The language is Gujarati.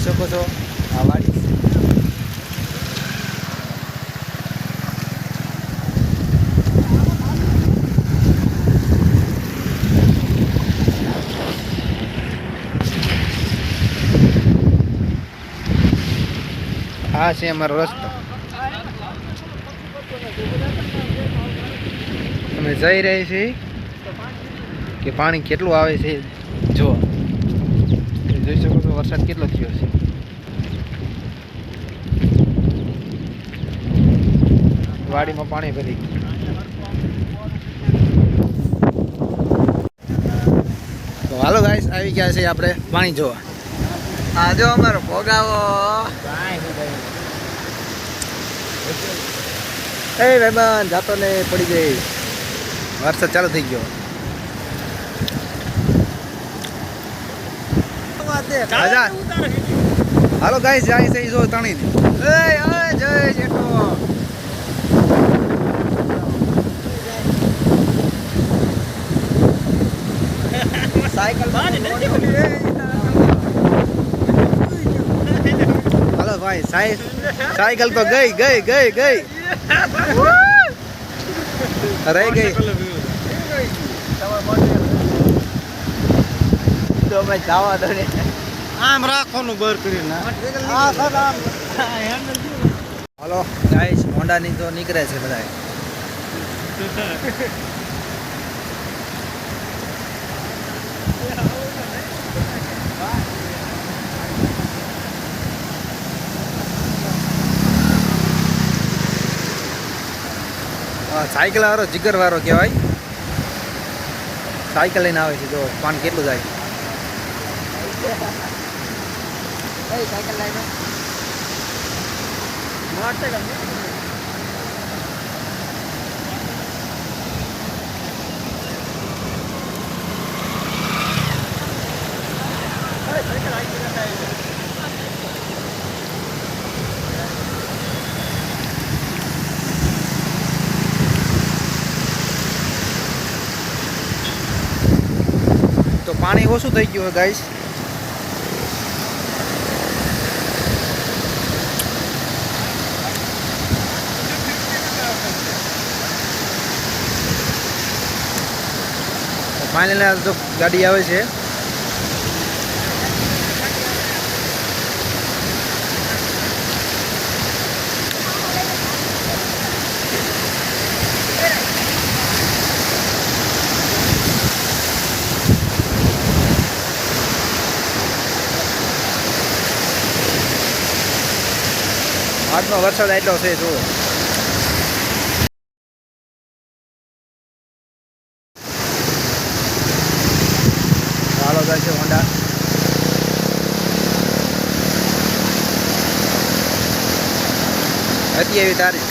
જોઈ શકો છો આ વાડી છે. આ છે અમારો રસ્તો અમે જઈ રહી છીએ કે પાણી કેટલું આવે છે જો તમે જોઈ શકો છો વરસાદ કેટલો થયો છે. વાડીમાં પાણી ભરી ગયું. હાલો ગાઈસ આવી ગયા છે આપણે પાણી જોવા. આ જો અમારો ભોગાવો એ મહેમાન જાતો ને પડી ગઈ. વરસાદ ચાલુ થઈ ગયો. આજા. હાલો ગાઈસ જાય છે ઈ જો તણી એ ઓય જય જેઠો સાયકલ હાલો ભાઈ સાઈ સાયકલ તો ગઈ ગઈ ગઈ ગઈ રહી ગઈ તો ભાઈ જવા દો ને આમ રાખવાનું બર કરીને હલો ગાઈસ હોન્ડાની તો નીકળે છે બધા સાયકલ વાળો જીગર વાળો કહેવાય. સાયકલ લઈને આવે છે જો પાન કેટલું જાય. તો પાણી ઓછું થઈ ગયું ગાઈસ ફાઇનલ તો ગાડી આવે છે. આજનો વરસાદ એટલો છે જુઓ. છે હોન્ડા. હતી એવી તારીખ.